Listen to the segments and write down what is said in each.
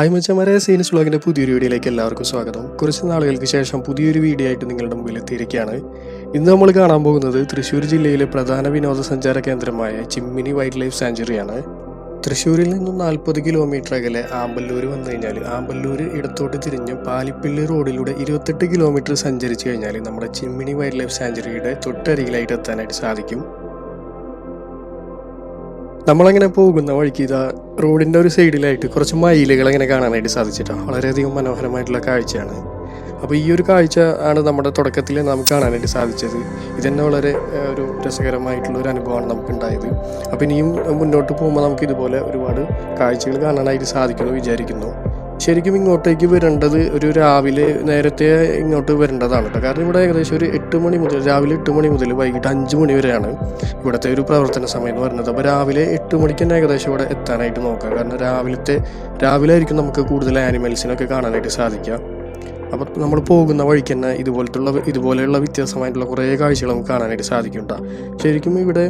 Hi മച്ചമാരെ സീനിസ് വ്ളോഗിന്റെ പുതിയൊരു വീഡിയോയിലേക്ക് എല്ലാവർക്കും സ്വാഗതം. കുറച്ച് നാളുകൾക്ക് ശേഷം പുതിയൊരു വീഡിയോ ആയിട്ട് നിങ്ങളുടെ മുമ്പിൽ എത്തിയിരിക്കുകയാണ് ഇന്ന് നമ്മൾ കാണാൻ പോകുന്നത് തൃശ്ശൂർ ജില്ലയിലെ പ്രധാന വിനോദസഞ്ചാര കേന്ദ്രമായ ചിമ്മിനി വൈൽഡ് ലൈഫ് സാഞ്ചുറിയാണ്. തൃശ്ശൂരിൽ നിന്നും നാൽപ്പത് കിലോമീറ്റർ അകലെ ആമ്പല്ലൂർ വന്നു കഴിഞ്ഞാൽ ആമ്പല്ലൂർ ഇടത്തോട്ട് തിരിഞ്ഞ് പാലിപ്പിള്ളി റോഡിലൂടെ ഇരുപത്തെട്ട് കിലോമീറ്റർ സഞ്ചരിച്ച് കഴിഞ്ഞാൽ നമ്മുടെ ചിമ്മിനി വൈൽഡ് ലൈഫ് സാഞ്ചുറിയുടെ തൊട്ടരികിലായിട്ട് എത്താനായിട്ട് സാധിക്കും. നമ്മളങ്ങനെ പോകുന്ന വഴിക്ക് ഇതാ റോഡിന്റെ ഒരു സൈഡിലായിട്ട് കുറച്ച് മയിലുകൾ അങ്ങനെ കാണാനായിട്ട് സാധിച്ചിട്ടാണ്. വളരെയധികം മനോഹരമായിട്ടുള്ള കാഴ്ചയാണ്. അപ്പോൾ ഈ ഒരു കാഴ്ച ആണ് നമ്മുടെ തുടക്കത്തിൽ നമുക്ക് കാണാനായിട്ട് സാധിച്ചത്. ഇതന്നെ വളരെ ഒരു രസകരമായിട്ടുള്ള ഒരു അനുഭവമാണ് നമുക്ക് ഉണ്ടായത് അപ്പോൾ ഇനിയും മുന്നോട്ട് പോകുമ്പോൾ നമുക്ക് ഇതുപോലെ ഒരുപാട് കാഴ്ചകൾ കാണാനായിട്ട് സാധിക്കുമെന്ന് വിചാരിക്കുന്നു. ശരിക്കും ഇങ്ങോട്ടേക്ക് വരേണ്ടത് ഒരു രാവിലെ നേരത്തെ ഇങ്ങോട്ട് വരേണ്ടതാണ് കേട്ടോ. കാരണം ഇവിടെ ഏകദേശം ഒരു എട്ട് മണി മുതൽ രാവിലെ എട്ട് മണി മുതൽ വൈകിട്ട് അഞ്ച് മണി വരെയാണ് ഇവിടുത്തെ ഒരു പ്രവർത്തന സമയം എന്ന് പറയുന്നത്. അപ്പോൾ രാവിലെ എട്ട് മണിക്ക് തന്നെ ഏകദേശം ഇവിടെ എത്താനായിട്ട് നോക്കാം. കാരണം രാവിലത്തെ രാവിലെ ആയിരിക്കും നമുക്ക് കൂടുതൽ ആനിമൽസിനൊക്കെ കാണാനായിട്ട് സാധിക്കുക. അപ്പോൾ നമ്മൾ പോകുന്ന വഴിക്ക് തന്നെ ഇതുപോലത്തുള്ള ഇതുപോലെയുള്ള വ്യത്യാസമായിട്ടുള്ള കുറേ കാഴ്ചകൾ നമുക്ക് കാണാനായിട്ട് സാധിക്കും ട്ടോ. ശരിക്കും ഇവിടെ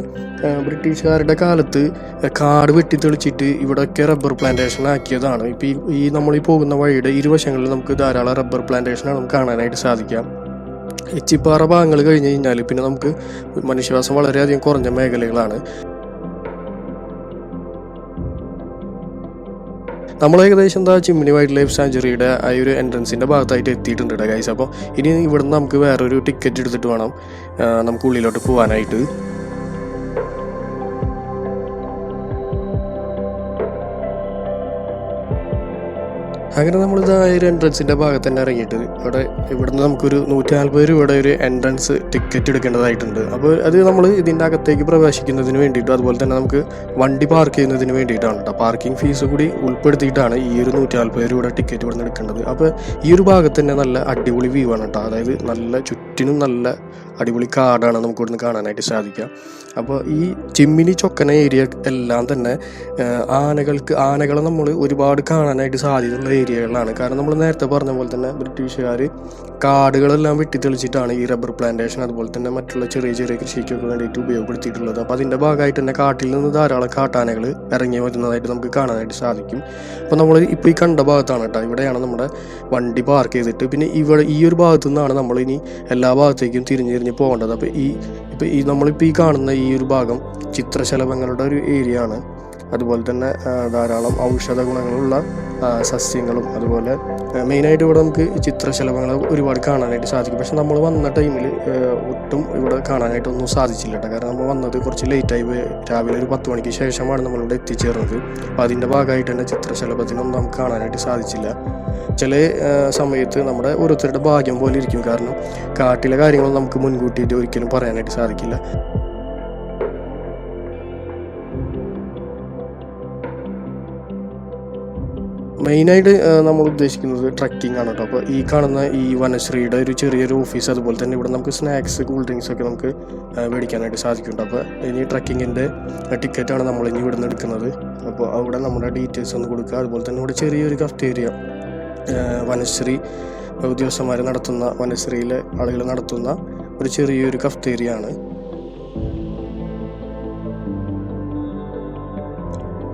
ബ്രിട്ടീഷുകാരുടെ കാലത്ത് കാട് വെട്ടി വെട്ടിത്തെളിച്ചിട്ട് ഇവിടെയൊക്കെ റബ്ബർ പ്ലാന്റേഷൻ ആക്കിയതാണ്. ഇപ്പോൾ ഈ നമ്മൾ ഈ പോകുന്ന വഴിയുടെ ഇരുവശങ്ങളിൽ നമുക്ക് ധാരാളം റബ്ബർ പ്ലാന്റേഷനാണ് നമുക്ക് കാണാനായിട്ട് സാധിക്കാം എച്ചിപ്പാറ ഭാഗങ്ങൾ കഴിഞ്ഞ് കഴിഞ്ഞാൽ പിന്നെ നമുക്ക് മനുഷ്യവാസം വളരെയധികം കുറഞ്ഞ മേഖലകളാണ്. നമ്മൾ ഏകദേശം എന്താ ചിമ്മിനി വൈൽഡ് ലൈഫ് സാഞ്ചുറിയുടെ ആ ഒരു എൻട്രൻസിന്റെ ഭാഗത്തായിട്ട് എത്തിയിട്ടുണ്ട് ഗൈസ് അപ്പോൾ ഇനി ഇവിടുന്ന് നമുക്ക് വേറൊരു ടിക്കറ്റ് എടുത്തിട്ട് വേണം നമുക്ക് ഉള്ളിലോട്ട് പോകാനായിട്ട് അങ്ങനെ നമ്മൾ ഇതാ ഒരു എൻട്രൻസിന്റെ ഭാഗത്ത് തന്നെ ഇറങ്ങിയിട്ട് ഇവിടെ ഇവിടുന്ന് നമുക്കൊരു നൂറ്റി നാൽപ്പത് രൂപയുടെ ഒരു എൻട്രൻസ് ടിക്കറ്റ് എടുക്കേണ്ടതായിട്ടുണ്ട്. അപ്പോൾ അത് നമ്മൾ ഇതിന്റെ അകത്തേക്ക് പ്രവേശിക്കുന്നതിന് വേണ്ടിയിട്ടും അതുപോലെ തന്നെ നമുക്ക് വണ്ടി പാർക്ക് ചെയ്യുന്നതിന് വേണ്ടിയിട്ടാണ് കേട്ടോ പാർക്കിംഗ് ഫീസ് കൂടി ഉൾപ്പെടുത്തിയിട്ടാണ് ഈ ഒരു നൂറ്റി നാൽപ്പത് രൂപയുടെ ടിക്കറ്റ് ഇവിടുന്ന് എടുക്കേണ്ടത്. അപ്പോൾ ഈ ഒരു ഭാഗത്ത് തന്നെ നല്ല അടിപൊളി വ്യൂ ആണ് കേട്ടോ അതായത് നല്ല ചുറ്റിനും നല്ല അടിപൊളി കാടാണ് നമുക്ക് ഇവിടുന്ന് കാണാനായിട്ട് സാധിക്കുക. അപ്പോൾ ഈ ചിമ്മിനി ചൊക്കന ഏരിയ എല്ലാം തന്നെ ആനകൾക്ക് ആനകളെ നമ്മൾ ഒരുപാട് കാണാനായിട്ട് സാധ്യതയുള്ള ഏരിയകളാണ് കാരണം നമ്മൾ നേരത്തെ പറഞ്ഞ പോലെ തന്നെ ബ്രിട്ടീഷുകാർ കാടുകളെല്ലാം വെട്ടിത്തെളിച്ചിട്ടാണ് ഈ റബ്ബർ പ്ലാന്റേഷൻ അതുപോലെ തന്നെ മറ്റുള്ള ചെറിയ ചെറിയ കൃഷിക്കൊക്കെ വേണ്ടിയിട്ട് ഉപയോഗപ്പെടുത്തിയിട്ടുള്ളത്. അപ്പോൾ അതിന്റെ ഭാഗമായിട്ട് തന്നെ കാട്ടിൽ നിന്ന് ധാരാളം കാട്ടാനകൾ ഇറങ്ങി വരുന്നതായിട്ട് നമുക്ക് കാണാനായിട്ട് സാധിക്കും. അപ്പോൾ നമ്മൾ ഇപ്പോൾ ഈ കണ്ട ഭാഗത്താണ് കേട്ടോ. ഇവിടെയാണ് നമ്മുടെ വണ്ടി പാർക്ക് ചെയ്തിട്ട്. പിന്നെ ഇവിടെ ഈ ഒരു ഭാഗത്തു നിന്നാണ് നമ്മൾ ഇനി എല്ലാ ഭാഗത്തേക്കും തിരിഞ്ഞ് തിരിഞ്ഞ് പോകേണ്ടത്. അപ്പോൾ ഈ ഇപ്പോൾ ഈ നമ്മളിപ്പോൾ ഈ കാണുന്ന ഈ ഒരു ഭാഗം ചിത്രശലഭങ്ങളുടെ ഒരു ഏരിയ ആണ്. അതുപോലെ തന്നെ ധാരാളം ഔഷധ ഗുണങ്ങളുള്ള സസ്യങ്ങളും അതുപോലെ മെയിനായിട്ട് ഇവിടെ നമുക്ക് ചിത്രശലഭങ്ങൾ ഒരുപാട് കാണാനായിട്ട് സാധിക്കും. പക്ഷെ നമ്മൾ വന്ന ടൈമിൽ ഒട്ടും ഇവിടെ കാണാനായിട്ടൊന്നും സാധിച്ചില്ല കേട്ടോ. കാരണം നമ്മൾ വന്നത് കുറച്ച് ലേറ്റായി രാവിലെ ഒരു പത്ത് മണിക്ക് ശേഷമാണ് നമ്മളിവിടെ എത്തിച്ചേർന്നത്. അപ്പോൾ അതിന്റെ ഭാഗമായിട്ട് തന്നെ ചിത്രശലഭത്തിനൊന്നും നമുക്ക് കാണാനായിട്ട് സാധിച്ചില്ല. ചില സമയത്ത് നമ്മുടെ ഓരോരുത്തരുടെ ഭാഗ്യം പോലെ ഇരിക്കും. കാരണം കാട്ടിലെ കാര്യങ്ങൾ നമുക്ക് മുൻകൂട്ടിയിട്ട് ഒരിക്കലും പറയാനായിട്ട് സാധിക്കില്ല. മെയിനായിട്ട് നമ്മൾ ഉദ്ദേശിക്കുന്നത് ട്രക്കിംഗ് ആണ് കേട്ടോ. അപ്പോൾ ഈ കാണുന്ന ഈ വനശ്രീയുടെ ഒരു ചെറിയൊരു ഓഫീസ് അതുപോലെ തന്നെ ഇവിടെ നമുക്ക് സ്നാക്സ് കൂൾ ഡ്രിങ്ക്സ് ഒക്കെ നമുക്ക് മേടിക്കാനായിട്ട് സാധിക്കുന്നുണ്ട്. അപ്പോൾ ഇനി ട്രക്കിങ്ങിന്റെ ടിക്കറ്റാണ് നമ്മൾ ഇനി ഇവിടെ നിന്ന് എടുക്കുന്നത്. അപ്പോൾ അവിടെ നമ്മുടെ ഡീറ്റെയിൽസ് ഒന്ന് കൊടുക്കുക. അതുപോലെ തന്നെ ഇവിടെ ചെറിയൊരു കഫ്റ്റേരിയ വനശ്രീ ഉദ്യോഗസ്ഥന്മാർ നടത്തുന്ന വനശ്രീയിലെ ആളുകൾ നടത്തുന്ന ഒരു ചെറിയൊരു കഫ്റ്റേരിയ ആണ്.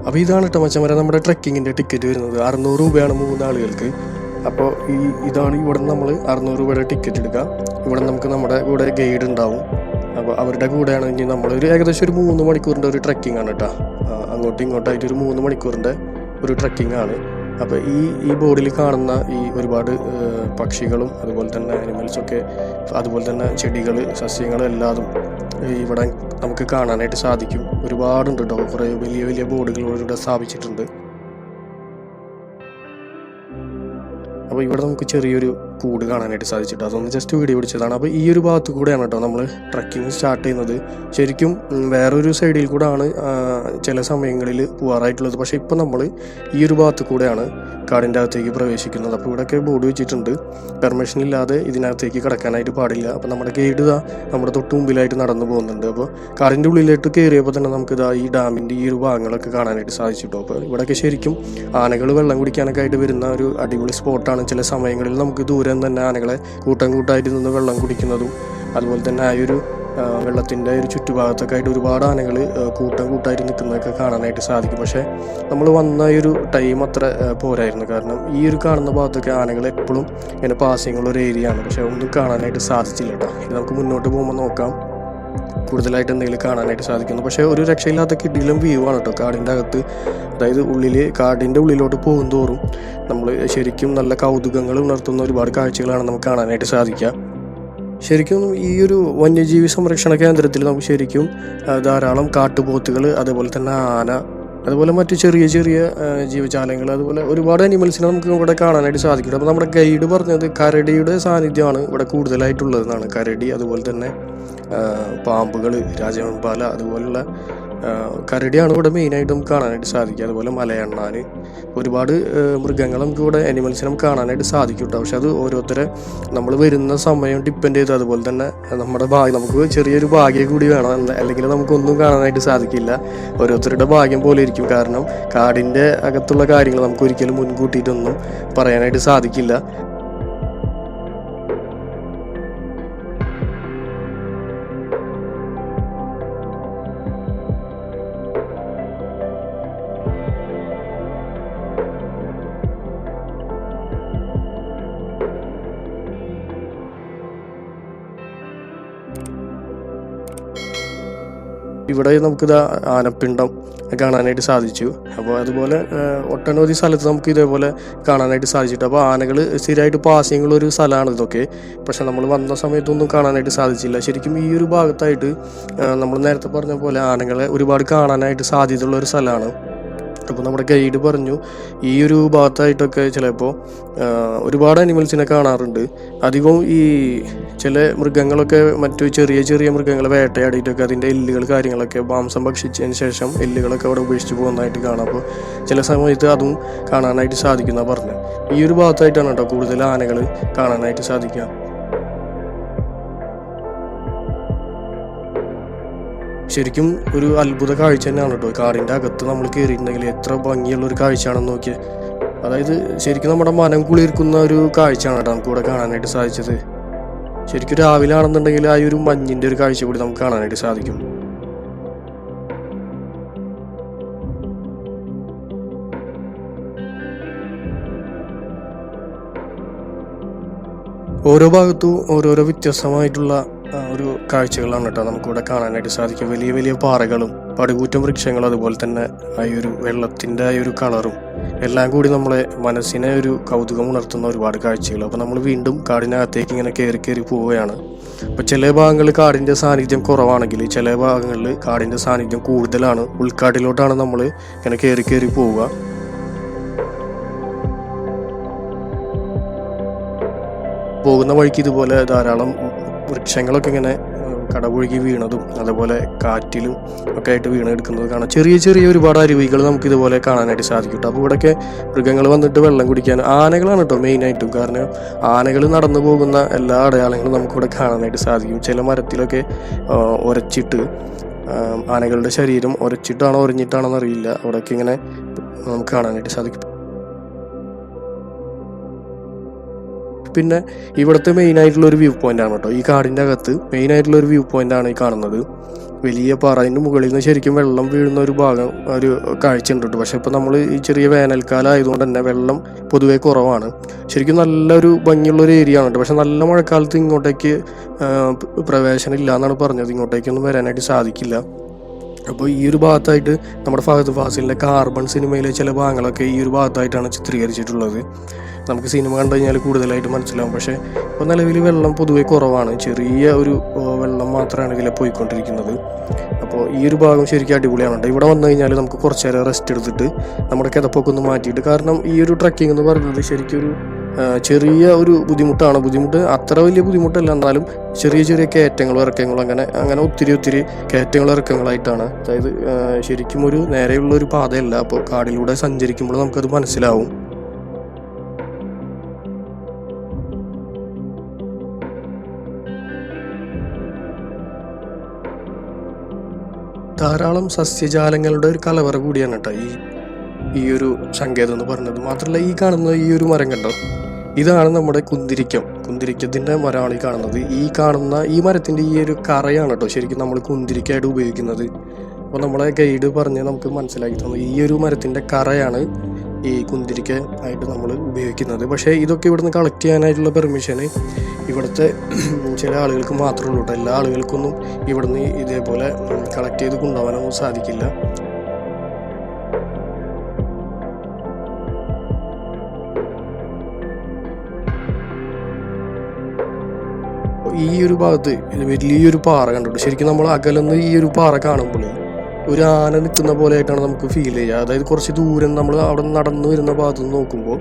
അപ്പോൾ ഇതാണ് കേട്ടോ മച്ചന്മാരെ നമ്മുടെ ട്രക്കിങ്ങിന്റെ ടിക്കറ്റ് വരുന്നത്. അറുന്നൂറ് രൂപയാണ് മൂന്നാളുകൾക്ക്. അപ്പോൾ ഈ ഇതാണ് ഇവിടെ നമ്മൾ അറുന്നൂറ് രൂപയുടെ ടിക്കറ്റ് എടുക്കുക. ഇവിടെ നമുക്ക് നമ്മുടെ കൂടെ ഗൈഡ് ഉണ്ടാവും. അപ്പോൾ അവരുടെ കൂടെയാണ് ഇനി നമ്മളൊരു ഏകദേശം ഒരു മൂന്ന് മണിക്കൂറിന്റെ ഒരു ട്രക്കിംഗ് ആണ് കേട്ടോ. അങ്ങോട്ടും ഇങ്ങോട്ടായിട്ട് ഒരു മൂന്ന് മണിക്കൂറിന്റെ ഒരു ട്രക്കിംഗ് ആണ്. അപ്പോൾ ഈ ഈ ബോർഡിൽ കാണുന്ന ഈ ഒരുപാട് പക്ഷികളും അതുപോലെ തന്നെ ആനിമൽസൊക്കെ അതുപോലെ തന്നെ ചെടികൾ സസ്യങ്ങളും എല്ലാതും ഇവിടെ നമുക്ക് കാണാനായിട്ട് സാധിക്കും. ഒരുപാടുണ്ട് കേട്ടോ കുറേ വലിയ വലിയ ബോർഡുകൾ ഇവിടെ സ്ഥാപിച്ചിട്ടുണ്ട്. അപ്പോൾ ഇവിടെ നമുക്ക് ചെറിയൊരു കൂട് കാണാനായിട്ട് സാധിച്ചിട്ട്. അതൊന്ന് ജസ്റ്റ് വീഡിയോ പിടിച്ചതാണ്. അപ്പോൾ ഈ ഒരു ഭാഗത്ത് കൂടെയാണ് കേട്ടോ നമ്മൾ ട്രക്കിംഗ് സ്റ്റാർട്ട് ചെയ്യുന്നത്. ശരിക്കും വേറൊരു സൈഡിൽ കൂടെ ആണ് ചില സമയങ്ങളിൽ പോകാറായിട്ടുള്ളത് പക്ഷേ ഇപ്പോൾ നമ്മൾ ഈ ഒരു ഭാഗത്ത് കൂടെയാണ് കാടിന്റെ അകത്തേക്ക് പ്രവേശിക്കുന്നത്. അപ്പോൾ ഇവിടെയൊക്കെ ബോർഡ് വെച്ചിട്ടുണ്ട്. പെർമിഷൻ ഇല്ലാതെ ഇതിനകത്തേക്ക് കിടക്കാനായിട്ട് പാടില്ല. അപ്പോൾ നമ്മുടെ ഗൈഡ് ഇതാ നമ്മുടെ തൊട്ട് മുമ്പിലായിട്ട് നടന്നു പോകുന്നുണ്ട്. അപ്പോൾ കാടിന്റെ ഉള്ളിലോട്ട് കയറിയപ്പോൾ തന്നെ നമുക്ക് ഇതാ ഈ ഡാമിന്റെ ഈ ഒരു ഭാഗങ്ങളൊക്കെ കാണാനായിട്ട് സാധിച്ചിട്ടു. അപ്പോൾ ഇവിടെയൊക്കെ ശരിക്കും ആനകൾ വെള്ളം കുടിക്കാനൊക്കെ ആയിട്ട് വരുന്ന ഒരു അടിപൊളി സ്പോട്ടാണ് ചില സമയങ്ങളിൽ നമുക്ക് ദൂരം തന്നെ ആനകളെ കൂട്ടം കൂട്ടായിട്ട് നിന്ന് വെള്ളം കുടിക്കുന്നതും അതുപോലെ തന്നെ ആ ഒരു വെള്ളത്തിന്റെ ഒരു ചുറ്റുഭാഗത്തൊക്കെ ആയിട്ട് ഒരുപാട് ആനകൾ കൂട്ടം കൂട്ടമായിട്ട് നിൽക്കുന്നതൊക്കെ കാണാനായിട്ട് സാധിക്കും. പക്ഷേ നമ്മൾ വന്ന ഈ ഒരു ടൈം അത്ര പോരായിരുന്നു. കാരണം ഈ ഒരു കാണുന്ന ഭാഗത്തൊക്കെ ആനകൾ എപ്പോഴും ഇങ്ങനെ പാസിങ്ങുള്ള ഒരു ഏരിയ ആണ്. പക്ഷേ ഒന്നും കാണാനായിട്ട് സാധിച്ചില്ല കേട്ടോ ഇത് നമുക്ക് മുന്നോട്ട് പോകുമ്പോൾ നോക്കാം. കൂടുതലായിട്ട് എന്തെങ്കിലും കാണാനായിട്ട് സാധിക്കുന്നു. പക്ഷേ ഒരു രക്ഷയില്ലാത്ത കിഡിലും വ്യൂ ആണ് കേട്ടോ കാടിന്റെ അകത്ത്. അതായത് ഉള്ളിൽ കാടിന്റെ ഉള്ളിലോട്ട് പോകും തോറും നമ്മൾ ശരിക്കും നല്ല കൗതുകങ്ങൾ ഉണർത്തുന്ന ഒരുപാട് കാഴ്ചകളാണ് നമുക്ക് കാണാനായിട്ട് സാധിക്കുക. ശരിക്കും ഈ ഒരു വന്യജീവി സംരക്ഷണ കേന്ദ്രത്തിൽ നമുക്ക് ശരിക്കും ധാരാളം കാട്ടുപോത്തുകൾ അതേപോലെ തന്നെ ആന അതുപോലെ മറ്റ് ചെറിയ ചെറിയ ജീവജാലങ്ങൾ അതുപോലെ ഒരുപാട് അനിമൽസിനെ നമുക്ക് ഇവിടെ കാണാനായിട്ട് സാധിക്കും. അപ്പോൾ നമ്മുടെ ഗൈഡ് പറഞ്ഞത് കരടിയുടെ സാന്നിധ്യമാണ് ഇവിടെ കൂടുതലായിട്ടുള്ളതെന്നാണ്. കരടി അതുപോലെ തന്നെ പാമ്പുകൾ രാജവെമ്പാല അതുപോലുള്ള കരടിയാണ് ഇവിടെ മെയിനായിട്ട് നമുക്ക് കാണാനായിട്ട് സാധിക്കുക. അതുപോലെ മലയണ്ണാൻ ഒരുപാട് മൃഗങ്ങളും നമുക്ക് ഇവിടെ കാണാനായിട്ട് സാധിക്കും കേട്ടോ പക്ഷെ അത് ഓരോരുത്തരെ നമ്മൾ വരുന്ന സമയം ഡിപ്പെൻഡ് ചെയ്ത് അതുപോലെ തന്നെ നമ്മുടെ ഭാഗ്യം നമുക്ക് ചെറിയൊരു ഭാഗ്യം കൂടി വേണം. അല്ല- അല്ലെങ്കിൽ നമുക്കൊന്നും കാണാനായിട്ട് സാധിക്കില്ല. ഓരോരുത്തരുടെ ഭാഗ്യം പോലെ ഇരിക്കും. കാരണം കാടിന്റെ അകത്തുള്ള കാര്യങ്ങൾ നമുക്ക് ഒരിക്കലും മുൻകൂട്ടിയിട്ടൊന്നും പറയാനായിട്ട് സാധിക്കില്ല. ഇവിടെ നമുക്കിത് ആനപ്പിണ്ടം കാണാനായിട്ട് സാധിച്ചു. അപ്പോൾ അതുപോലെ ഒട്ടനവധി സ്ഥലത്ത് നമുക്ക് ഇതേപോലെ കാണാനായിട്ട് സാധിച്ചിട്ട് അപ്പോൾ ആനകൾ സ്ഥിരമായിട്ട് പാസിംഗ് ഒരു സ്ഥലമാണ് ഇതൊക്കെ. പക്ഷെ നമ്മൾ വന്ന സമയത്തൊന്നും കാണാനായിട്ട് സാധിച്ചില്ല. ശരിക്കും ഈ ഒരു ഭാഗത്തായിട്ട് നമ്മൾ നേരത്തെ പറഞ്ഞ പോലെ ആനകളെ ഒരുപാട് കാണാനായിട്ട് സാധ്യതയുള്ള ഒരു സ്ഥലമാണ്. അപ്പോൾ നമ്മുടെ ഗൈഡ് പറഞ്ഞു ഈ ഒരു ഭാഗത്തായിട്ടൊക്കെ ചിലപ്പോൾ ഒരുപാട് അനിമൽസിനെ കാണാറുണ്ട്. അധികവും ഈ ചില മൃഗങ്ങളൊക്കെ മറ്റു ചെറിയ ചെറിയ മൃഗങ്ങളെ വേട്ടയാടിയിട്ടൊക്കെ അതിന്റെ എല്ലുകൾ കാര്യങ്ങളൊക്കെ മാംസം ഭക്ഷിച്ചതിന് ശേഷം എല്ലുകളൊക്കെ അവിടെ ഉപേക്ഷിച്ച് പോകുന്നതായിട്ട് കാണാം. അപ്പോൾ ചില സമയത്ത് അതും കാണാനായിട്ട് സാധിക്കുന്ന പറഞ്ഞു ഈ ഒരു ഭാഗത്തായിട്ടാണ് കേട്ടോ കൂടുതൽ ആനകൾ കാണാനായിട്ട് സാധിക്കുക. ശരിക്കും ഒരു അത്ഭുത കാഴ്ച തന്നെയാണ് കേട്ടോ. കാറിന്റെ അകത്ത് നമ്മൾ കയറിയിട്ടുണ്ടെങ്കിൽ എത്ര ഭംഗിയുള്ള ഒരു കാഴ്ചയാണെന്ന് നോക്കിയാൽ അതായത് ശരിക്കും നമ്മുടെ മനം കുളിർക്കുന്ന ഒരു കാഴ്ചയാണ് കേട്ടോ നമുക്ക് ഇവിടെ കാണാനായിട്ട് സാധിച്ചത്. ശരിക്കും രാവിലെ ആണെന്നുണ്ടെങ്കിൽ ആ ഒരു മഞ്ഞിന്റെ ഒരു കാഴ്ച കൂടി നമുക്ക് കാണാനായിട്ട് സാധിക്കും. ഓരോ ഭാഗത്തും ഓരോരോ വ്യത്യസ്തമായിട്ടുള്ള ഒരു കാഴ്ചകളാണ് കേട്ടോ നമുക്കിവിടെ കാണാനായിട്ട് സാധിക്കും വലിയ വലിയ പാറകളും പടുകൂറ്റം വൃക്ഷങ്ങളും അതുപോലെ തന്നെ ആ ഒരു വെള്ളത്തിന്റെ ആ ഒരു കളറും എല്ലാം കൂടി നമ്മളെ മനസ്സിനെ ഒരു കൗതുകം ഉണർത്തുന്ന ഒരുപാട് കാഴ്ചകൾ. അപ്പോൾ നമ്മൾ വീണ്ടും കാടിനകത്തേക്ക് ഇങ്ങനെ കയറി കയറി പോവുകയാണ്. അപ്പോൾ ചില ഭാഗങ്ങളിൽ കാടിന്റെ സാന്നിധ്യം കുറവാണെങ്കിൽ ചില ഭാഗങ്ങളിൽ കാടിന്റെ സാന്നിധ്യം കൂടുതലാണ്. ഉൾക്കാട്ടിലോട്ടാണ് നമ്മൾ ഇങ്ങനെ കയറി കയറി പോവുക. പോകുന്ന വഴിക്ക് ഇതുപോലെ ധാരാളം വൃക്ഷങ്ങളൊക്കെ ഇങ്ങനെ കടപുഴുകി വീണതും അതുപോലെ കാറ്റിലും ഒക്കെ ആയിട്ട് വീണെടുക്കുന്നത് കാണാം. ചെറിയ ചെറിയ ഒരുപാട് അരുവികൾ നമുക്ക് ഇതുപോലെ കാണാനായിട്ട് സാധിക്കും അപ്പോൾ ഇവിടെയൊക്കെ മൃഗങ്ങൾ വന്നിട്ട് വെള്ളം കുടിക്കാൻ ആനകളാണ് കേട്ടോ മെയിനായിട്ടും കാരണം ആനകൾ നടന്നു പോകുന്ന എല്ലാ അടയാളങ്ങളും നമുക്കിവിടെ കാണാനായിട്ട് സാധിക്കും. ചില മരത്തിലൊക്കെ ഉരച്ചിട്ട് ആനകളുടെ ശരീരം ഉരച്ചിട്ടാണോ ഉരഞ്ഞിട്ടാണോ എന്നറിയില്ല. അവിടെയൊക്കെ ഇങ്ങനെ നമുക്ക് കാണാനായിട്ട് സാധിക്കും. പിന്നെ ഇവിടുത്തെ മെയിൻ ആയിട്ടുള്ള ഒരു വ്യൂ പോയിന്റ് ആണ് കേട്ടോ. ഈ കാടിന്റെ അകത്ത് മെയിൻ ആയിട്ടുള്ള ഒരു വ്യൂ പോയിന്റ് ആണ് ഈ കാണുന്നത്. വലിയ പാറ അതിന്റെ മുകളിൽ നിന്ന് ശരിക്കും വെള്ളം വീഴുന്ന ഒരു ഭാഗം ഒരു കാഴ്ച ഉണ്ട് കേട്ടോ. പക്ഷെ ഇപ്പോൾ നമ്മൾ ഈ ചെറിയ വേനൽക്കാലം ആയതുകൊണ്ട് തന്നെ വെള്ളം പൊതുവെ കുറവാണ്. ശരിക്കും നല്ലൊരു ഭംഗിയുള്ള ഒരു ഏരിയ ആണ് കേട്ടോ. പക്ഷെ നല്ല മഴക്കാലത്ത് ഇങ്ങോട്ടേക്ക് പ്രവേശനം ഇല്ല എന്നാണ് പറഞ്ഞത്. ഇങ്ങോട്ടേക്കൊന്നും വരാനായിട്ട് സാധിക്കില്ല. അപ്പോൾ ഈ ഒരു ഭാഗത്തായിട്ട് നമ്മുടെ ഫഹദ് ഫാസിലിന്റെ കാർബൺ സിനിമയിലെ ചില ഭാഗങ്ങളൊക്കെ ഈ ഒരു ഭാഗത്തായിട്ടാണ് ചിത്രീകരിച്ചിട്ടുള്ളത്. നമുക്ക് സിനിമ കണ്ടു കഴിഞ്ഞാൽ കൂടുതലായിട്ട് മനസ്സിലാവും. പക്ഷേ ഇപ്പോൾ നിലവിൽ വെള്ളം പൊതുവെ കുറവാണ്. ചെറിയ ഒരു വെള്ളം മാത്രമാണ് ഇതിലെ പോയിക്കൊണ്ടിരിക്കുന്നത്. അപ്പോൾ ഈ ഒരു ഭാഗം ശരിക്കും അടിപൊളിയാണ് ഇവിടെ വന്നു കഴിഞ്ഞാൽ നമുക്ക് കുറച്ച് നേരം റെസ്റ്റ് എടുത്തിട്ട് നമ്മുടെ കിതപ്പൊക്കെ ഒന്ന് മാറ്റിയിട്ട്. കാരണം ഈ ഒരു ട്രക്കിംഗ് എന്ന് പറയുന്നത് ശരിക്കും ഒരു ചെറിയ ഒരു ബുദ്ധിമുട്ടാണ്. ബുദ്ധിമുട്ട് അത്ര വലിയ ബുദ്ധിമുട്ടല്ല എന്നാലും ചെറിയ ചെറിയ കയറ്റങ്ങളും ഇറക്കങ്ങളും അങ്ങനെ അങ്ങനെ ഒത്തിരി ഒത്തിരി കയറ്റങ്ങളും ഇറക്കങ്ങളായിട്ടാണ്. അതായത് ശരിക്കും ഒരു നേരെയുള്ള ഒരു പാതയല്ല. അപ്പോൾ കാടിലൂടെ സഞ്ചരിക്കുമ്പോൾ നമുക്കത് മനസ്സിലാവും. ധാരാളം സസ്യജാലങ്ങളുടെ ഒരു കലവറ കൂടിയാണ് കേട്ടോ ഈ ഈ ഒരു സങ്കേതം എന്ന് പറഞ്ഞത് മാത്രമല്ല ഈ കാണുന്ന ഈ ഒരു മരം കണ്ടോ? ഇതാണ് നമ്മുടെ കുന്തിരിക്കം. കുന്തിരിക്കത്തിന്റെ മരമാണ് ഈ കാണുന്നത്. ഈ കാണുന്ന ഈ മരത്തിന്റെ ഈ ഒരു കറയാണ് കേട്ടോ ശരിക്കും നമ്മൾ കുന്തിരിക്കായിട്ട് ഉപയോഗിക്കുന്നത്. അപ്പോൾ നമ്മളെ ഗൈഡ് പറഞ്ഞ് നമുക്ക് മനസ്സിലാക്കി തന്നു. ഈ ഒരു മരത്തിന്റെ കറയാണ് ഈ കുന്തിരിക്ക ആയിട്ട് നമ്മൾ ഉപയോഗിക്കുന്നത്. പക്ഷേ ഇതൊക്കെ ഇവിടുന്ന് കളക്ട് ചെയ്യാനായിട്ടുള്ള പെർമിഷന് ഇവിടുത്തെ ചില ആളുകൾക്ക് മാത്രമേ ഉള്ളൂ കേട്ടോ. എല്ലാ ആളുകൾക്കൊന്നും ഇവിടുന്ന് ഇതേപോലെ കളക്ട് ചെയ്ത് കൊണ്ടുപോകാനൊന്നും സാധിക്കില്ല. ഈ ഒരു ഭാഗത്ത് വലിയൊരു പാറ കണ്ടിട്ടുണ്ട്. ശരിക്കും നമ്മൾ അകലെന്ന് ഈ ഒരു പാറ കാണുമ്പോൾ ഒരു ആന നിൽക്കുന്ന പോലെ ആയിട്ടാണ് നമുക്ക് ഫീൽ ചെയ്യുക. അതായത് കുറച്ച് ദൂരം നമ്മൾ അവിടെ നടന്നു വരുന്ന ഭാഗത്ത് നിന്ന് നോക്കുമ്പോൾ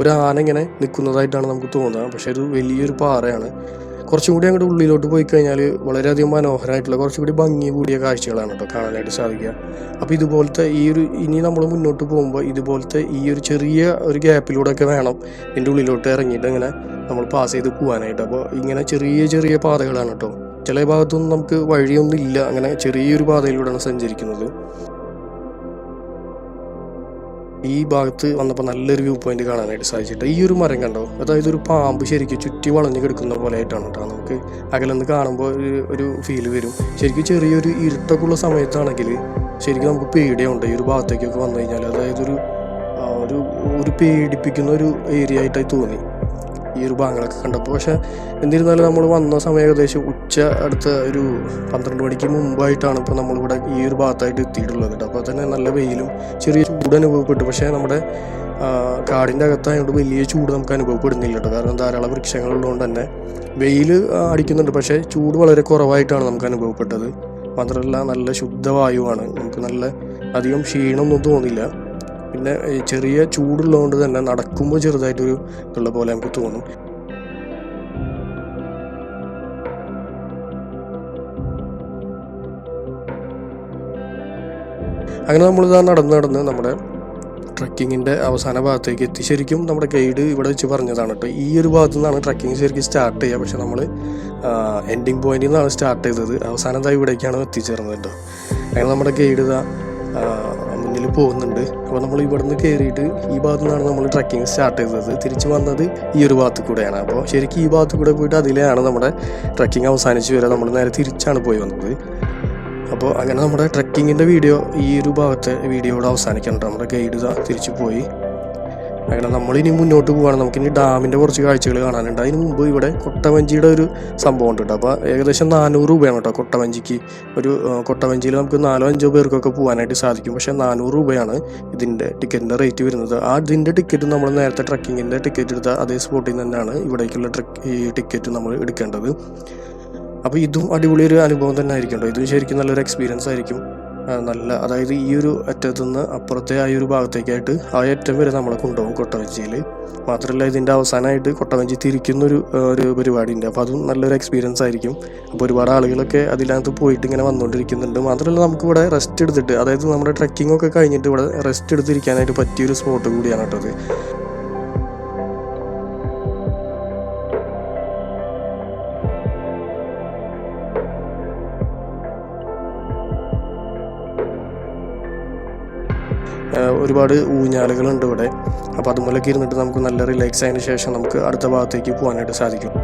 ഒരു ആന ഇങ്ങനെ നിൽക്കുന്നതായിട്ടാണ് നമുക്ക് തോന്നുക. പക്ഷെ ഒരു വലിയൊരു പാറയാണ്. കുറച്ചും കൂടി അങ്ങോട്ട് ഉള്ളിലോട്ട് പോയി കഴിഞ്ഞാൽ വളരെയധികം മനോഹരമായിട്ടുള്ള കുറച്ചും കൂടി ഭംഗി കൂടിയ കാഴ്ചകളാണ് കേട്ടോ കാണാനായിട്ട് സാധിക്കുക. അപ്പോൾ ഇതുപോലത്തെ ഈ ഒരു ഇനി നമ്മൾ മുന്നോട്ട് പോകുമ്പോൾ ഇതുപോലത്തെ ഈ ഒരു ചെറിയ ഒരു ഗ്യാപ്പിലൂടെ ഒക്കെ വേണം ഇതിന്റെ ഉള്ളിലോട്ട് ഇറങ്ങിയിട്ട് ഇങ്ങനെ നമ്മൾ പാസ് ചെയ്ത് പോകാനായിട്ട് അപ്പോൾ ഇങ്ങനെ ചെറിയ ചെറിയ പാതകളാണ് കേട്ടോ ചില ഭാഗത്തൊന്നും നമുക്ക് വഴിയൊന്നും ഇല്ല അങ്ങനെ ചെറിയൊരു പാതയിലൂടെയാണ് സഞ്ചരിക്കുന്നത്. ഈ ഭാഗത്ത് വന്നപ്പോൾ നല്ലൊരു വ്യൂ പോയിന്റ് കാണാനായിട്ട് സാധിച്ചിട്ടുണ്ട്. ഈ ഒരു മരം കണ്ടോ? അതായത് ഒരു പാമ്പ് ശരിക്കും ചുറ്റി വളഞ്ഞു കിടക്കുന്ന പോലെ ആയിട്ടാണ് കേട്ടോ നമുക്ക് അകലെന്ന് കാണുമ്പോൾ ഒരു ഒരു ഫീൽ വരും. ശരിക്കും ചെറിയൊരു ഇരുട്ടൊക്കെയുള്ള സമയത്താണെങ്കിൽ ശരിക്കും നമുക്ക് പേടിയുണ്ട്. ഈ ഒരു ഭാഗത്തേക്കൊക്കെ വന്നു കഴിഞ്ഞാൽ അതായത് ഒരു ഒരു ഒരു പേടിപ്പിക്കുന്ന ഒരു ഏരിയ ആയിട്ടായി തോന്നി. ഈ ഒരു ഭാഗങ്ങളൊക്കെ കണ്ടപ്പോൾ. പക്ഷേ എന്നിരുന്നാലും നമ്മൾ വന്ന സമയം ഏകദേശം ഉച്ച അടുത്ത ഒരു പന്ത്രണ്ട് മണിക്ക് മുമ്പായിട്ടാണ് ഇപ്പോൾ നമ്മളിവിടെ ഈ ഒരു ഭാഗത്തായിട്ട് എത്തിയിട്ടുള്ളത് അപ്പോൾ തന്നെ നല്ല വെയിലും ചെറിയ ചൂട് അനുഭവപ്പെട്ടു. പക്ഷേ നമ്മുടെ കാടിന്റെ അകത്തായതുകൊണ്ട് വലിയ ചൂട് നമുക്ക് അനുഭവപ്പെടുന്നില്ല കേട്ടോ. കാരണം ധാരാളം വൃക്ഷങ്ങളുള്ളതുകൊണ്ട് തന്നെ വെയിൽ അടിക്കുന്നുണ്ട്. പക്ഷേ ചൂട് വളരെ കുറവായിട്ടാണ് നമുക്ക് അനുഭവപ്പെട്ടത്. മാത്രമല്ല നല്ല ശുദ്ധവായുവാണ് നമുക്ക് നല്ല അധികം ക്ഷീണമൊന്നും തോന്നില്ല. പിന്നെ ചെറിയ ചൂടുള്ളതുകൊണ്ട് തന്നെ നടക്കുമ്പോൾ ചെറുതായിട്ടൊരു ഇതുള്ള പോലെ നമുക്ക് തോന്നും. അങ്ങനെ നമ്മൾ ഇതാ നടന്ന് നടന്ന് നമ്മുടെ ട്രക്കിങ്ങിന്റെ അവസാന ഭാഗത്തേക്ക് എത്തി. ശരിക്കും നമ്മുടെ ഗൈഡ് ഇവിടെ വെച്ച് പറഞ്ഞതാണ് കേട്ടോ ഈ ഒരു ഭാഗത്തു നിന്നാണ് ട്രക്കിംഗ് ശരിക്കും സ്റ്റാർട്ട് ചെയ്യുക. പക്ഷെ നമ്മൾ എൻഡിങ് പോയിന്റിൽ നിന്നാണ് സ്റ്റാർട്ട് ചെയ്തത്. അവസാനതായി ഇവിടേക്കാണ് എത്തിച്ചേർന്നത് കേട്ടോ. അങ്ങനെ നമ്മുടെ ഗൈഡ് ഇതാ ആ, പോകുന്നുണ്ട്. അപ്പോൾ നമ്മൾ ഇവിടെ നിന്ന് കയറിയിട്ട് ഈ ഭാഗത്തു നിന്നാണ് നമ്മൾ ട്രക്കിംഗ് സ്റ്റാർട്ട് ചെയ്തത്. തിരിച്ചു വന്നത് ഈ ഒരു ഭാഗത്ത് കൂടെയാണ് അപ്പോൾ ശരിക്കും ഈ ഭാഗത്ത് കൂടെ പോയിട്ട് അതിലെയാണ് നമ്മുടെ ട്രക്കിംഗ് അവസാനിച്ച് വരെ നമ്മൾ നേരെ തിരിച്ചാണ് പോയി വന്നത്. അപ്പോൾ അങ്ങനെ നമ്മുടെ ട്രക്കിങ്ങിന്റെ വീഡിയോ ഈ ഒരു ഭാഗത്തെ വീഡിയോയുടെ അവസാനിക്കുന്നുണ്ട് നമ്മുടെ ഗൈഡ് തിരിച്ചു പോയി. അങ്ങനെ നമ്മളിനി മുന്നോട്ട് പോവുകയാണ് നമുക്കിനി ഡാമിന്റെ കുറച്ച് കാഴ്ചകൾ കാണാനുണ്ട്. അതിന് മുമ്പ് ഇവിടെ കൊട്ടവഞ്ചിയുടെ ഒരു സംഭവം ഉണ്ട് കേട്ടോ. അപ്പോൾ ഏകദേശം നാനൂറ് രൂപയാണ് കേട്ടോ കൊട്ടവഞ്ചിക്ക്. ഒരു കൊട്ടവഞ്ചിയിൽ നമുക്ക് നാലോ അഞ്ചോ പേർക്കൊക്കെ പോകാനായിട്ട് സാധിക്കും. പക്ഷേ നാനൂറ് രൂപയാണ് ഇതിന്റെ ടിക്കറ്റിന്റെ റേറ്റ് വരുന്നത്. ആ ഇതിന്റെ ടിക്കറ്റ് നമ്മൾ നേരത്തെ ട്രക്കിങ്ങിന്റെ ടിക്കറ്റ് എടുത്ത അതേ സ്പോട്ടിൽ തന്നെയാണ് ഇവിടേക്കുള്ള ട്രക്ക് ഈ ടിക്കറ്റ് നമ്മൾ എടുക്കേണ്ടത്. അപ്പോൾ ഇതും അടിപൊളി ഒരു അനുഭവം തന്നെ ആയിരിക്കും കേട്ടോ. ഇതും ശരിക്കും നല്ലൊരു എക്സ്പീരിയൻസ് ആയിരിക്കും. നല്ല അതായത് ഈ ഒരു അറ്റത്തു നിന്ന് അപ്പുറത്തെ ആ ഒരു ഭാഗത്തേക്കായിട്ട് ആ അറ്റം വരെ നമ്മളെ കൊണ്ടുപോകും കൊട്ടവഞ്ചിയിൽ മാത്രമല്ല ഇതിന്റെ അവസാനമായിട്ട് കൊട്ടവഞ്ചി തിരിക്കുന്നൊരു ഒരു ഒരു പരിപാടി ഉണ്ട് അപ്പോൾ അതും നല്ലൊരു എക്സ്പീരിയൻസ് ആയിരിക്കും. അപ്പോൾ ഒരുപാട് ആളുകളൊക്കെ അതിനകത്ത് പോയിട്ട് ഇങ്ങനെ വന്നുകൊണ്ടിരിക്കുന്നുണ്ട് മാത്രമല്ല നമുക്ക് ഇവിടെ റെസ്റ്റ് എടുത്തിട്ട് അതായത് നമ്മുടെ ട്രക്കിംഗ് ഒക്കെ കഴിഞ്ഞിട്ട് ഇവിടെ റെസ്റ്റ് എടുത്തിരിക്കാനായിട്ട് പറ്റിയൊരു സ്പോട്ട് കൂടിയാണ് കേട്ടോ ഒരുപാട് ഊഞ്ഞാലുകളുണ്ട് ഇവിടെ. അപ്പോൾ അതുമൂലൊക്കെ ഇരുന്നിട്ട് നമുക്ക് നല്ല റിലാക്സ് ആയതിനു ശേഷം നമുക്ക് അടുത്ത ഭാഗത്തേക്ക് പോകാനായിട്ട് സാധിക്കും.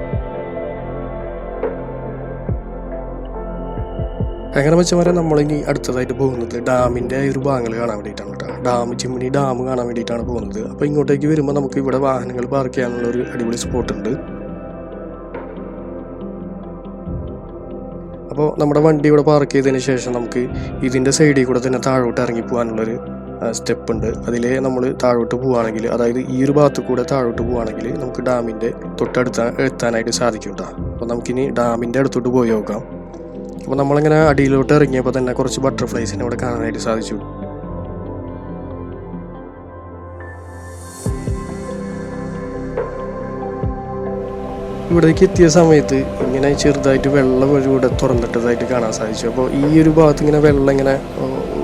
അങ്ങനെ വെച്ചവരെ നമ്മളിനി അടുത്തതായിട്ട് പോകുന്നത് ഡാമിന്റെ ഒരു ഭാഗങ്ങൾ കാണാൻ വേണ്ടിയിട്ടാണ് കേട്ടോ. ഡാം ചിമ്മിണി ഡാം കാണാൻ വേണ്ടിയിട്ടാണ് പോകുന്നത്. അപ്പോൾ ഇങ്ങോട്ടേക്ക് വരുമ്പോൾ നമുക്ക് ഇവിടെ വാഹനങ്ങൾ പാർക്ക് ചെയ്യാനുള്ള ഒരു അടിപൊളി സ്പോട്ട് ഉണ്ട്. അപ്പോൾ നമ്മുടെ വണ്ടി ഇവിടെ പാർക്ക് ചെയ്തതിന് ശേഷം നമുക്ക് ഇതിന്റെ സൈഡിൽ കൂടെ തന്നെ താഴോട്ട് ഇറങ്ങി പോകാനുള്ളൊരു സ്റ്റെപ്പ് ഉണ്ട് അതിൽ നമ്മൾ താഴോട്ട് പോവുകയാണെങ്കിൽ അതായത് ഈ ഒരു ഭാഗത്ത് കൂടെ താഴോട്ട് പോവുകയാണെങ്കിൽ നമുക്ക് ഡാമിന്റെ തൊട്ടടുത്ത് എത്താനായിട്ട് സാധിക്കും കേട്ടോ അപ്പോൾ നമുക്കിനി ഡാമിന്റെ അടുത്തോട്ട് പോയി നോക്കാം. അപ്പോൾ നമ്മളിങ്ങനെ അടിയിലോട്ട് ഇറങ്ങിയപ്പോൾ തന്നെ കുറച്ച് ബട്ടർഫ്ലൈസിനെ അവിടെ കാണാനായിട്ട് സാധിച്ചു. ഇവിടേക്ക് എത്തിയ സമയത്ത് ഇങ്ങനെ ചെറുതായിട്ട് വെള്ളം ഇവിടെ തുറന്നിട്ടതായിട്ട് കാണാൻ സാധിച്ചു. അപ്പോൾ ഈ ഒരു ഭാഗത്ത് ഇങ്ങനെ വെള്ളം ഇങ്ങനെ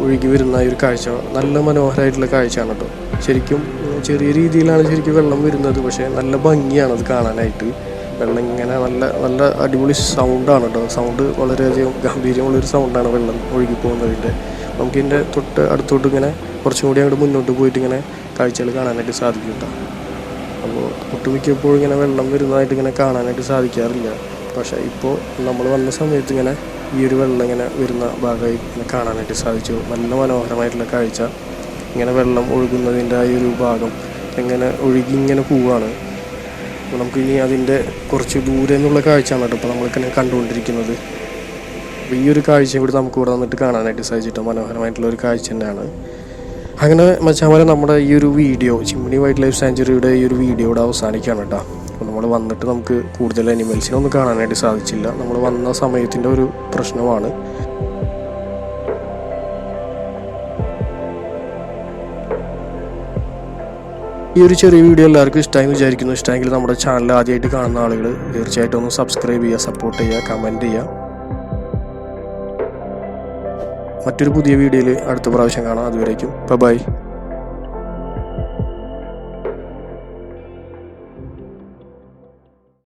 ഒഴുകി വരുന്ന ഒരു കാഴ്ച നല്ല മനോഹരമായിട്ടുള്ള കാഴ്ചയാണ് കേട്ടോ. ശരിക്കും ചെറിയ രീതിയിലാണ് ശരിക്കും വെള്ളം വരുന്നത് പക്ഷേ നല്ല ഭംഗിയാണ് അത് കാണാനായിട്ട്. വെള്ളം ഇങ്ങനെ നല്ല നല്ല അടിപൊളി സൗണ്ടാണ് കേട്ടോ. സൗണ്ട് വളരെയധികം ഗംഭീര്യമുള്ളൊരു സൗണ്ടാണ് വെള്ളം ഒഴുകി പോകുന്നതിന്റെ. നമുക്കിതിന്റെ തൊട്ട് അടുത്തോട്ട് ഇങ്ങനെ കുറച്ചും കൂടി അങ്ങോട്ട് മുന്നോട്ട് പോയിട്ട് ഇങ്ങനെ കാഴ്ചകൾ കാണാനായിട്ട് സാധിക്കും കേട്ടോ. അപ്പോൾ ഒട്ടുമിക്കപ്പോഴും ഇങ്ങനെ വെള്ളം വരുന്നതായിട്ട് ഇങ്ങനെ കാണാനായിട്ട് സാധിക്കാറില്ല. പക്ഷേ ഇപ്പോൾ നമ്മൾ വന്ന സമയത്ത് ഇങ്ങനെ ഈ ഒരു വെള്ളം ഇങ്ങനെ വരുന്ന ഭാഗമായി ഇങ്ങനെ കാണാനായിട്ട് സാധിച്ചു. നല്ല മനോഹരമായിട്ടുള്ള കാഴ്ച. ഇങ്ങനെ വെള്ളം ഒഴുകുന്നതിന്റെ ആ ഒരു ഭാഗം ഇങ്ങനെ ഒഴുകി ഇങ്ങനെ പോവുകയാണ് അപ്പോൾ നമുക്ക് ഇനി അതിന്റെ കുറച്ച് ദൂരെ നിന്നുള്ള കാഴ്ചയാണ് കേട്ടോ ഇപ്പോൾ നമ്മളിങ്ങനെ കണ്ടുകൊണ്ടിരിക്കുന്നത്. അപ്പോൾ ഈ ഒരു കാഴ്ച ഇവിടെ നമുക്ക് ഇവിടെ വന്നിട്ട് കാണാനായിട്ട് സാധിച്ചിട്ടോ മനോഹരമായിട്ടുള്ള ഒരു കാഴ്ച തന്നെയാണ്. അങ്ങനെ മച്ചാമാരെ നമ്മുടെ ഈ ഒരു വീഡിയോ ചിമ്മിണി വൈൽഡ് ലൈഫ് സാഞ്ചുറിയുടെ ഈ ഒരു വീഡിയോ ഇവിടെ അവസാനിക്കുകയാണ് കേട്ടോ. അപ്പോൾ നമ്മൾ വന്നിട്ട് നമുക്ക് കൂടുതൽ അനിമൽസിനെ ഒന്നും കാണാനായിട്ട് സാധിച്ചില്ല. നമ്മൾ വന്ന സമയത്തിന്റെ ഒരു പ്രശ്നമാണ്. ഈ ഒരു ചെറിയ വീഡിയോ എല്ലാവർക്കും ഇഷ്ടമായി വിചാരിക്കുന്നു. ഇഷ്ടമെങ്കിൽ നമ്മുടെ ചാനൽ ആദ്യമായിട്ട് കാണുന്ന ആളുകൾ തീർച്ചയായിട്ടും ഒന്ന് സബ്സ്ക്രൈബ് ചെയ്യുക സപ്പോർട്ട് ചെയ്യുക കമന്റ് ചെയ്യുക. മറ്റൊരു പുതിയ വീഡിയോയിൽ അടുത്ത പ്രാവശ്യം കാണാം. അതുവരേക്കും. ബൈ